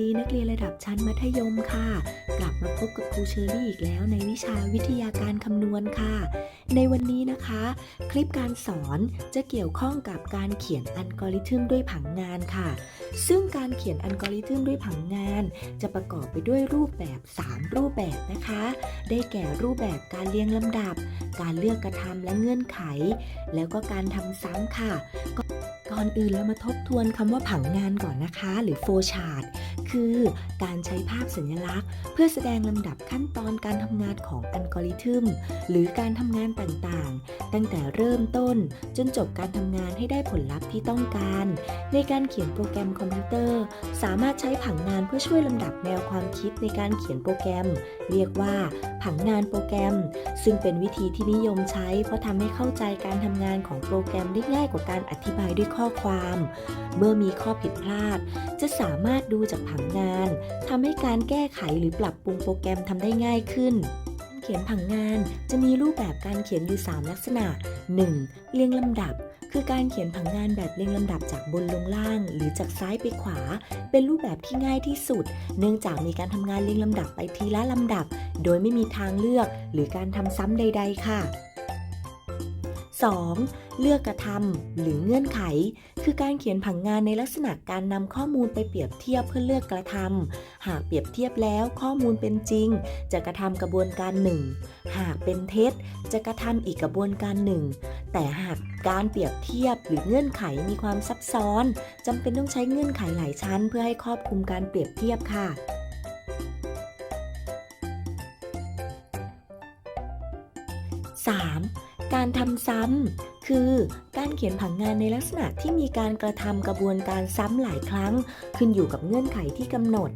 ดีนักเรียนระดับชั้นมัธยมค่ะ กลับมาพบกับครูเชอรี่อีกแล้วในวิชาวิทยาการคำนวณค่ะ ในวันนี้นะคะ คลิปการสอนจะเกี่ยวข้องกับการเขียนอัลกอริทึมด้วยผังงานค่ะ ซึ่งการเขียนอัลกอริทึมด้วยผังงาน จะประกอบไปด้วยรูปแบบ 3 รูปแบบนะคะ ได้แก่รูปแบบการเรียงลำดับ การเลือกกระทำและเงื่อนไข แล้วก็การทำซ้ำค่ะก่อนอื่นเรามาทบทวนคำว่าผังงานก่อนนะคะ หรือ flow chart คือ การใช้ภาพสัญลักษณ์ เพื่อแสดงลำดับขั้นตอนการทำงานของอัลกอริทึม หรือการทำงานต่างๆ ตั้งแต่เริ่มต้นจนจบการทำงานให้ได้ผลลัพธ์ที่ต้องการ ในการเขียนโปรแกรมคอมพิวเตอร์ สามารถใช้ผังงานเพื่อช่วยลำดับแนวความคิดในการเขียนโปรแกรม เรียกว่า ผังงานโปรแกรม ซึ่งเป็นวิธีที่นิยมใช้เพราะทำให้เข้าใจการทำงานของโปรแกรมได้ง่ายกว่าการอธิบายด้วยข้อความ เมื่อมีข้อผิดพลาด จะสามารถดูจากผังงานทำให้การแก้ไขหรือปรับปรุงโปรแกรมทำได้ง่ายขึ้นเขียนผังงานจะมีรูปแบบการเขียนอยู่ 3 ลักษณะ 1. เรียงลำดับ คือการเขียนผังงานแบบเรียงลำดับจากบนลงล่าง หรือจากซ้ายไปขวา เป็นรูปแบบที่ง่ายที่สุด เนื่องจากมีการทำงานเรียงลำดับไปทีละลำดับ โดยไม่มีทางเลือก หรือการทำซ้ำใด ๆ ค่ะ 2. เลือกกระทำหรือเงื่อนไข คือการเขียนผังงานในลักษณะการนำข้อมูลไปเปรียบเทียบเพื่อเลือกกระทำหากเปรียบเทียบแล้วข้อมูลเป็นจริง จะกระทำกระบวนการหนึ่งหากเป็นเท็จ จะกระทำอีกกระบวนการหนึ่งแต่หากการเปรียบเทียบหรือเงื่อนไขมีความซับซ้อนจำเป็นต้องใช้เงื่อนไขหลายชั้น เพื่อให้ครอบคลุมการเปรียบเทียบค่ะ การทำซ้ำคือการเขียนผังงานในลักษณะที่มีการกระทำกระบวนการซ้ำหลายครั้ง ขึ้นอยู่กับเงื่อนไขที่กำหนด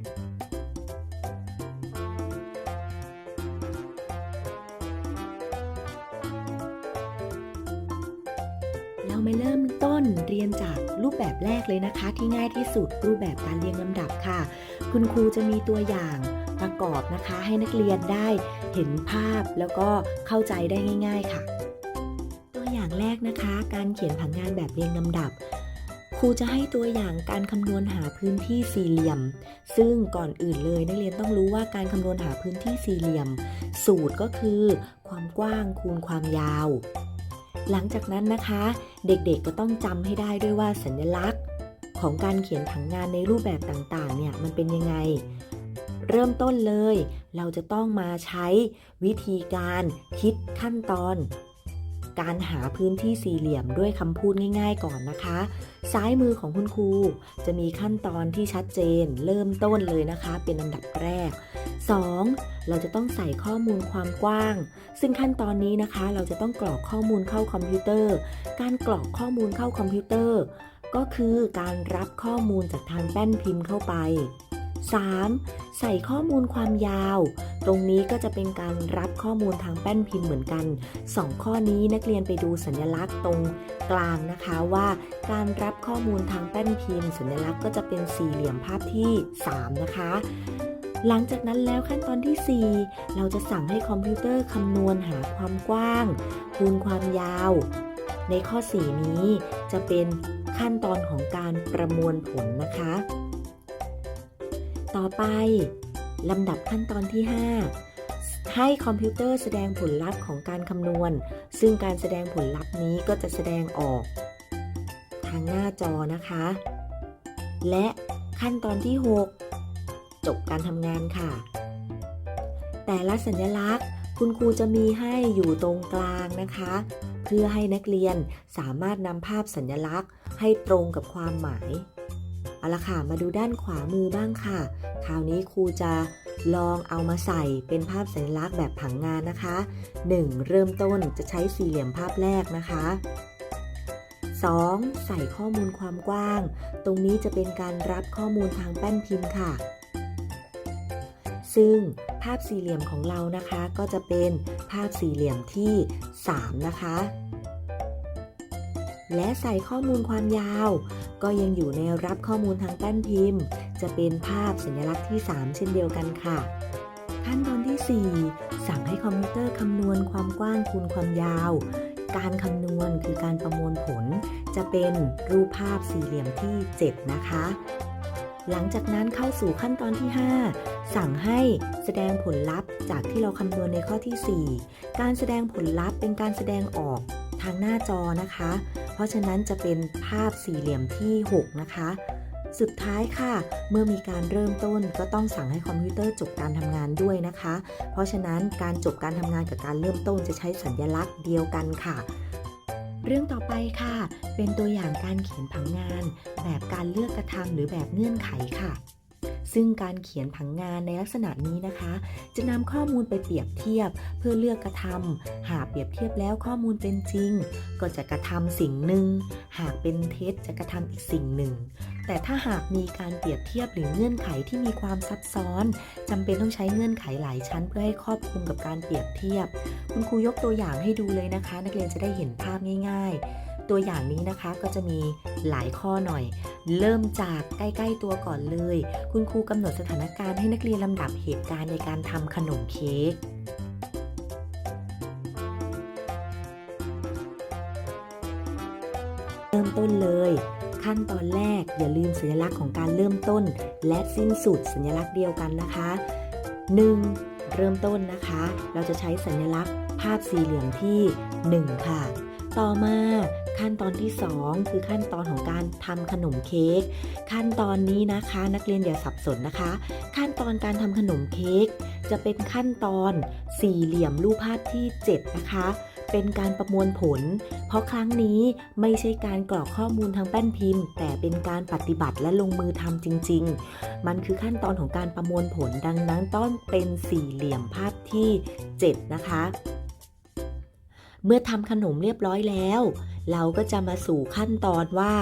เรามาเริ่มต้นเรียนจากรูปแบบแรกเลยนะคะ ที่ง่ายที่สุดรูปแบบการเรียงลำดับค่ะ คุณครูจะมีตัวอย่างประกอบนะคะ ให้นักเรียนได้เห็นภาพแล้วก็เข้าใจได้ง่าย ๆ ค่ะ การเขียนผังงานแบบเรียงลำดับ ครูจะให้ตัวอย่างการคำนวณหาพื้นที่สี่เหลี่ยม ซึ่งก่อนอื่นเลยนักเรียนต้องรู้ว่าการคำนวณหาพื้นที่สี่เหลี่ยม สูตรก็คือ ความกว้างคูณความยาว หลังจากนั้นนะคะ เด็กๆก็ต้องจำให้ได้ด้วยว่าสัญลักษณ์ของการเขียนผังงานในรูปแบบต่างๆ เนี่ยมันเป็นยังไง เริ่มต้นเลย เราจะต้องมาใช้วิธีการคิดขั้นตอน การหาพื้นที่สี่เหลี่ยมด้วยคำพูดง่าย ๆ ก่อนนะคะ ซ้ายมือของคุณครูจะมีขั้นตอนที่ชัดเจน เริ่มต้นเลยนะคะ เป็นอันดับแรก 2. เราจะต้องใส่ข้อมูลความกว้าง ซึ่งขั้นตอนนี้นะคะ เราจะต้องกรอกข้อมูลเข้าคอมพิวเตอร์ การกรอกข้อมูลเข้าคอมพิวเตอร์ ก็คือการรับข้อมูลจากทางแป้นพิมพ์เข้าไป 3. ใส่ข้อมูลความยาว ตรงนี้ก็จะเป็นการรับข้อมูลทางแป้นพิมพ์เหมือนกัน 2 ข้อนี้นักเรียนไปดูสัญลักษณ์ตรงกลางนะคะว่า การรับข้อมูลทางแป้นพิมพ์ สัญลักษณ์ก็จะเป็นสี่เหลี่ยมภาพที่ 3 นะคะ หลังจากนั้นแล้วขั้นตอนที่ 4 เราจะสั่งให้คอมพิวเตอร์คำนวณหาความกว้าง คูณความยาว ในข้อ 4 นี้จะเป็นขั้นตอนของการประมวลผลนะคะ ต่อไปลำดับขั้นตอนที่ 5 ให้คอมพิวเตอร์แสดงผลลัพธ์ของการคำนวณ ซึ่งการแสดงผลลัพธ์นี้ก็จะแสดงออก ทางหน้าจอนะคะ และขั้นตอนที่ 6 จบการทำงานค่ะ แต่ละสัญลักษณ์คุณครูจะมีให้อยู่ตรงกลางนะคะ เพื่อให้นักเรียนสามารถนำภาพสัญลักษณ์ให้ตรงกับความหมาย เอาละค่ะ มาดูด้านขวามือบ้างค่ะ คราวนี้ครูจะลองเอามาใส่เป็นภาพสัญลักษณ์แบบผังงานนะคะ 1. เริ่มต้นจะใช้สี่เหลี่ยมภาพแรกนะคะ 2. ใส่ข้อมูลความกว้าง ตรงนี้จะเป็นการรับข้อมูลทางแป้นพิมพ์ค่ะ ซึ่งภาพสี่เหลี่ยมของเรานะคะ ก็จะเป็นภาพสี่เหลี่ยมที่ 3 นะคะ และใส่ข้อมูลความยาว ก็ยังอยู่ในรับข้อมูลทางแป้นพิมพ์ จะเป็นภาพสัญลักษณ์ที่ 3 เช่นเดียวกันค่ะ ขั้นตอนที่ 4 สั่งให้คอมพิวเตอร์คำนวณความกว้างคูณความยาว การคำนวณคือการประมวลผล จะเป็นรูปภาพสี่เหลี่ยมที่ 7 นะคะหลังจากนั้นเข้าสู่ขั้นตอนที่ 5 สั่งให้แสดงผลลัพธ์จากที่เราคำนวณในข้อที่ 4 การแสดงผลลัพธ์เป็นการแสดงออกทางหน้าจอนะคะ ราะฉะนั้นจะเป็นภาพสี่เหลี่ยมที่ 6 นะคะ สุดท้ายค่ะ เมื่อมีการเริ่มต้นก็ต้องสั่งให้คอมพิวเตอร์จบการทำงานด้วยนะคะ เพราะฉะนั้นการจบการทำงานกับการเริ่มต้นจะใช้สัญลักษณ์เดียวกันค่ะเรื่องต่อไปค่ะ เป็นตัวอย่างการเขียนผังงาน แบบการเลือกกระทำหรือแบบเงื่อนไขค่ะ ซึ่งการเขียนผังงานในลักษณะนี้นะคะ จะนำข้อมูลไปเปรียบเทียบ เพื่อเลือกกระทำหากเปรียบเทียบแล้วข้อมูลเป็นจริง ก็จะกระทำสิ่งหนึ่ง หากเป็นเท็จจะกระทำอีกสิ่งหนึ่ง แต่ถ้าหากมีการเปรียบเทียบหรือเงื่อนไขที่มีความซับซ้อนจำเป็นต้องใช้เงื่อนไขหลายชั้น เพื่อให้ครอบคลุมกับการเปรียบเทียบ คุณครูยกตัวอย่างให้ดูเลยนะคะ นักเรียนจะได้เห็นภาพง่าย ๆ ตัวอย่างนี้นะคะก็จะมีหลายข้อหน่อย เริ่มจากใกล้ ๆ ตัวก่อนเลย คุณครูกำหนดสถานการณ์ให้นักเรียนลำดับเหตุการณ์ในการทำขนมเค้กเริ่มต้นเลย ขั้นตอนแรกอย่าลืมสัญลักษณ์ของการเริ่มต้น และสิ้นสุดสัญลักษณ์เดียวกันนะคะ 1. เริ่มต้นนะคะ เราจะใช้สัญลักษณ์ภาพสี่เหลี่ยมที่ 1 ค่ะ ต่อมา ขั้นตอนที่ 2 คือขั้นตอนของการทำขนมเค้กขั้นตอนนี้นะคะ นักเรียนอย่าสับสนนะคะ ขั้นตอนการทำขนมเค้กจะเป็นขั้นตอนสี่เหลี่ยมรูปภาพที่ 7 นะคะ เป็นการประมวลผล เพราะครั้งนี้ไม่ใช่การกรอกข้อมูลทางแป้นพิมพ์ แต่เป็นการปฏิบัติและลงมือทำจริง ๆ มันคือขั้นตอนของการประมวลผลดังนั้นต้องเป็นสี่เหลี่ยมภาพที่ 7 นะคะเมื่อทำขนมเรียบร้อยแล้ว เราก็จะมาสู่ขั้นตอนว่า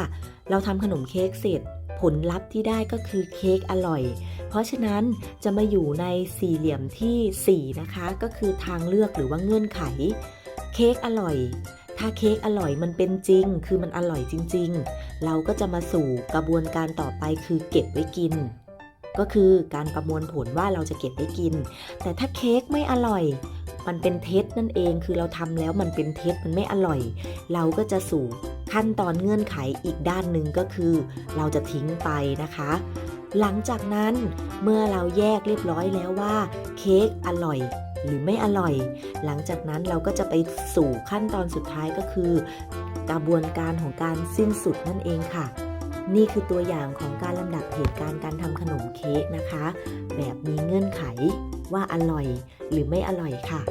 เราทำขนมเค้กเสร็จ ผลลัพธ์ที่ได้ก็คือเค้กอร่อย เพราะฉะนั้นจะมาอยู่ในสี่เหลี่ยมทีสี่ 4 นะคะ ก็คือทางเลือกหรือว่าเงื่อนไข เค้กอร่อย ถ้าเค้กอร่อยมันเป็นจริง คือมันอร่อยจริง ๆ เราก็จะมาสู่กระบวนการต่อไปคือเก็บไว้กินก็คือการประมวลผลว่าเราจะเก็บไว้กิน แต่ถ้าเค้กไม่อร่อย มันเป็นเท็จนั่นเองคือเราทำแล้วมันเป็นเท็จมันไม่อร่อย เราก็จะสู่ขั้นตอนเงื่อนไขอีกด้านหนึ่งก็คือ เราจะทิ้งไปนะคะ หลังจากนั้นเมื่อเราแยกเรียบร้อยแล้วว่า เค้กอร่อยหรือไม่อร่อย หลังจากนั้นเราก็จะไปสู่ขั้นตอนสุดท้ายก็คือ กระบวนการของการสิ้นสุดนั่นเองค่ะ นี่คือตัวอย่างของการลำดับเหตุการณ์การทำขนมเค้กนะคะ แบบมีเงื่อนไข ว่าอร่อยหรือไม่อร่อยค่ะ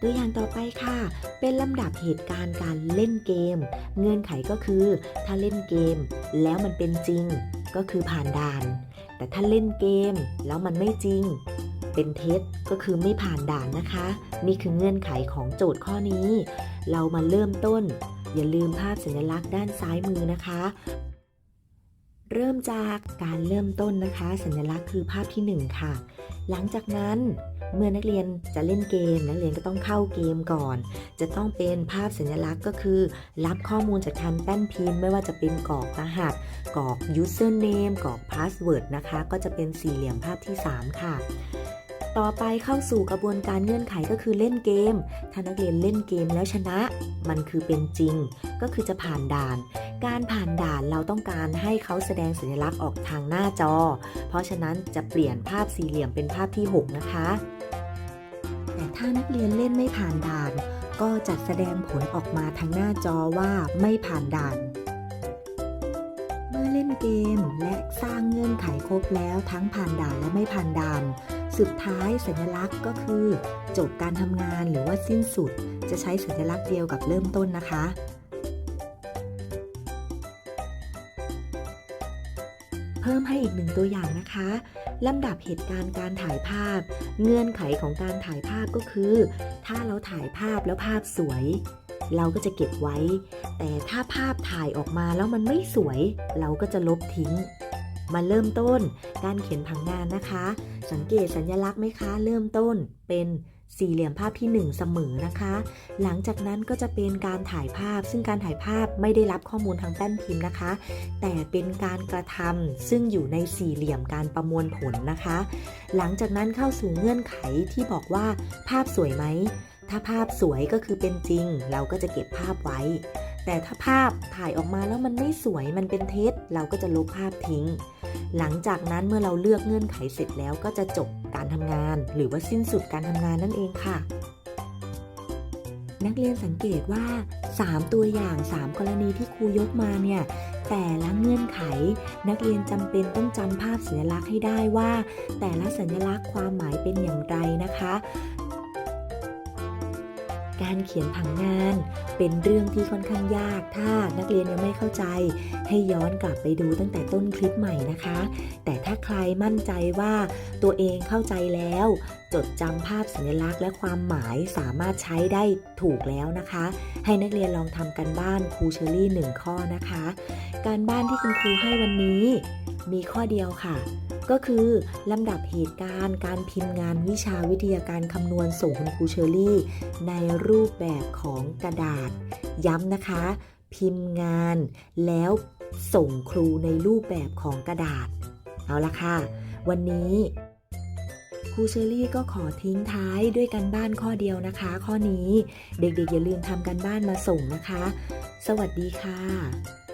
ตัวอย่างต่อไปค่ะ เป็นลำดับเหตุการณ์การเล่นเกม เงื่อนไขก็คือ ถ้าเล่นเกม แล้วมันเป็นจริง ก็คือผ่านด่าน แต่ถ้าเล่นเกมแล้วมันไม่จริง เป็นเท็จก็คือไม่ผ่านด่านนะคะ นี่คือเงื่อนไขของโจทย์ข้อนี้ เรามาเริ่มต้น อย่าลืมภาพสัญลักษณ์ด้านซ้ายมือนะคะเริ่มจากการเริ่มต้นนะคะ สัญลักษณ์คือภาพที่ 1 ค่ะ หลังจากนั้นเมื่อนักเรียนจะเล่นเกม นักเรียนก็ต้องเข้าเกมก่อน จะต้องเป็นภาพสัญลักษณ์ก็คือ รับข้อมูลจากทางแป้นพิมพ์ไม่ว่าจะเป็นกรอกรหัสกรอก username กรอก password นะคะ ก็จะเป็นสี่เหลี่ยมภาพที่ 3 ค่ะ ต่อไปเข้าสู่กระบวนการเงื่อนไขก็คือเล่นเกม ถ้านักเรียนเล่นเกมแล้วชนะ มันคือเป็นจริง ก็คือจะผ่านด่าน การผ่านด่านเราต้องการให้เขาแสดงสัญลักษณ์ออกทางหน้าจอ เพราะฉะนั้นจะเปลี่ยนภาพสี่เหลี่ยมเป็นภาพที่ 6 นะคะ แต่ถ้านักเรียนเล่นไม่ผ่านด่าน ก็จะแสดงผลออกมาทางหน้าจอว่าไม่ผ่านด่านเมื่อเล่นเกมและสร้างเงื่อนไขครบแล้วทั้งผ่านด่านและไม่ผ่านด่าน สุดท้ายสัญลักษณ์ก็คือ จบการทำงานหรือว่าสิ้นสุด จะใช้สัญลักษณ์เดียวกับเริ่มต้นนะคะเพิ่มให้อีกหนึ่งตัวอย่างนะคะ ลำดับเหตุการณ์การถ่ายภาพ เงื่อนไขของการถ่ายภาพก็คือ ถ้าเราถ่ายภาพแล้วภาพสวย เราก็จะเก็บไว้ แต่ถ้าภาพถ่ายออกมาแล้วมันไม่สวย เราก็จะลบทิ้ง มาเริ่มต้นการเขียนผังงานนะคะ สังเกตสัญลักษณ์ไหมคะ เริ่มต้นเป็นสี่เหลี่ยมภาพที่ 1 เสมอนะคะ หลังจากนั้นก็จะเป็นการถ่ายภาพ ซึ่งการถ่ายภาพไม่ได้รับข้อมูลทางแป้นพิมพ์นะคะ แต่เป็นการกระทำซึ่งอยู่ในสี่เหลี่ยมการประมวลผลนะคะ หลังจากนั้นเข้าสู่เงื่อนไขที่บอกว่าภาพสวยไหม ถ้าภาพสวยก็คือเป็นจริง เราก็จะเก็บภาพไว้ แต่ถ้าภาพถ่ายออกมาแล้วมันไม่สวยมันเป็นเท็จเราก็จะลบภาพทิ้ง หลังจากนั้นเมื่อเราเลือกเงื่อนไขเสร็จแล้วก็จะจบการทำงาน หรือว่าสิ้นสุดการทำงานนั่นเองค่ะ นักเรียนสังเกตว่า 3 ตัวอย่าง 3 กรณีที่ครูยกมาเนี่ยแต่ละเงื่อนไข นักเรียนจำเป็นต้องจำภาพสัญลักษณ์ให้ได้ว่า แต่ละสัญลักษณ์ความหมายเป็นอย่างไรนะคะ การเขียนผังงาน เป็นเรื่องที่ค่อนข้างยาก ถ้านักเรียนยังไม่เข้าใจ ให้ย้อนกลับไปดูตั้งแต่ต้นคลิปใหม่นะคะ แต่ถ้าใครมั่นใจว่าตัวเองเข้าใจแล้วจดจำภาพสัญลักษณ์และความหมายสามารถใช้ได้ถูกแล้วนะคะ ให้นักเรียนลองทำกันบ้านครูเชอรี่หนึ่งข้อนะคะ การบ้านที่คุณครูให้วันนี้ มีข้อเดียวค่ะ ก็คือลำดับเหตุการณ์ การพิมพ์งานวิชาวิทยาการคำนวณส่งคุณครูเชอรี่ ในรูปแบบของกระดาษ ย้ำนะคะ พิมพ์งาน แล้วส่งครูในรูปแบบของกระดาษ เอาละค่ะ วันนี้ รูเชอรี่ก็ขอทิ้งท้ายด้วยกันบ้านข้อเดียวนะคะ ข้อนี้เด็กๆอย่าลืมทำกันบ้านมาส่งนะคะ สวัสดีค่ะ